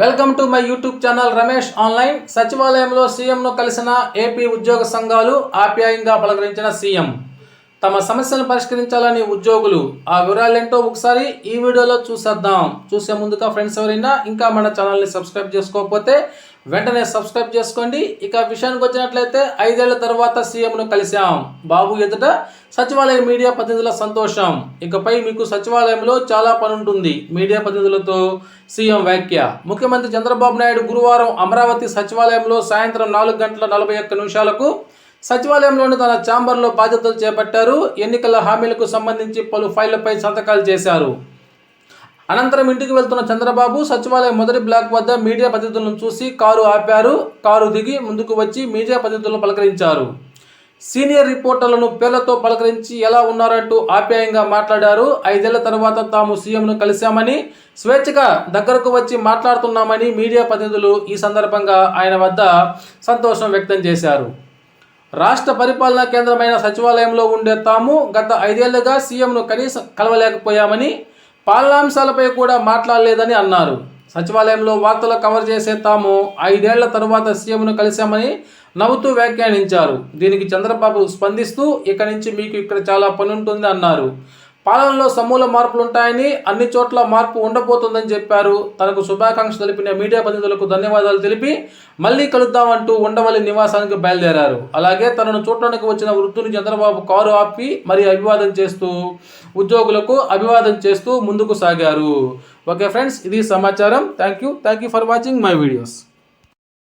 Welcome to my YouTube channel Ramesh online. సచివాలయంలో సీఎంను కలిసిన ఏపీ ఉద్యోగ సంఘాలు ఆప్యాయంగా పలకరించిన సీఎం. తమ సమస్యను పరిష్కరించాలని ఉద్యోగులు ఆ వివరాలేంటో ఒకసారి ఈ వీడియోలో చూసేద్దాం. చూసే ముందుగా ఫ్రెండ్స్ ఎవరైనా ఇంకా మన ఛానల్ని సబ్స్క్రైబ్ చేసుకోకపోతే వెంటనే సబ్స్క్రైబ్ చేసుకోండి. ఇక విషయానికి వచ్చినట్లయితే ఐదేళ్ళ తర్వాత సీఎంను కలిశాం. బాబు ఎదుట సచివాలయ మీడియా ప్రతినిధుల సంతోషం. ఇకపై మీకు సచివాలయంలో చాలా పని ఉంటుంది మీడియా ప్రతినిధులతో సీఎం వ్యాఖ్య. ముఖ్యమంత్రి చంద్రబాబు నాయుడు గురువారం అమరావతి సచివాలయంలో సాయంత్రం నాలుగు గంటల నలభై ఒక్క నిమిషాలకు సచివాలయంలోని తన ఛాంబర్లో బాధ్యతలు చేపట్టారు. ఎన్నికల హామీలకు సంబంధించి పలు ఫైళ్ళపై సంతకాలు చేశారు. అనంతరం ఇంటికి వెళ్తున్న చంద్రబాబు సచివాలయం మొదటి బ్లాక్ వద్ద మీడియా ప్రతినిధులను చూసి కారు ఆపారు. కారు దిగి ముందుకు వచ్చి మీడియా ప్రతినిధులను పలకరించారు. సీనియర్ రిపోర్టర్లను పేర్లతో పలకరించి ఎలా ఉన్నారంటూ ఆప్యాయంగా మాట్లాడారు. ఐదేళ్ళ తర్వాత తాము సీఎంను కలిశామని స్వేచ్ఛగా దగ్గరకు వచ్చి మాట్లాడుతున్నామని మీడియా ప్రతినిధులు ఈ సందర్భంగా ఆయన వద్ద సంతోషం వ్యక్తం చేశారు. రాష్ట్ర పరిపాలనా కేంద్రమైన సచివాలయంలో ఉండే తాము గత ఐదేళ్ళుగా సీఎంను కనీసం కలవలేకపోయామని పాలనాంశాలపై కూడా మాట్లాడలేదని అన్నారు. సచివాలయంలో వార్తలు కవర్ చేసే తాము ఐదేళ్ళ తరువాత సీఎంను కలిశామని నవ్వుతూ వ్యాఖ్యానించారు. దీనికి చంద్రబాబు స్పందిస్తూ ఇక నుంచి మీకు ఇక్కడ చాలా పని ఉంటుంది అన్నారు. పాలనలో సమూల మార్పులు ఉంటాయని అన్ని చోట్ల మార్పు ఉండబోతుందని చెప్పారు. తనకు శుభాకాంక్షలు తెలిపిన మీడియా ప్రతినిధులకు ధన్యవాదాలు తెలిపి మళ్ళీ కలుద్దామంటూ ఉండవల్లి నివాసానికి బయలుదేరారు. అలాగే తనను చూడటానికి వచ్చిన వృద్ధుని చంద్రబాబు కారు ఆపి మరి అభివాదం చేస్తూ ఉద్యోగులకు అభివాదం చేస్తూ ముందుకు సాగారు. ఓకే ఫ్రెండ్స్ ఇది సమాచారం. Thank you. Thank you for watching my videos.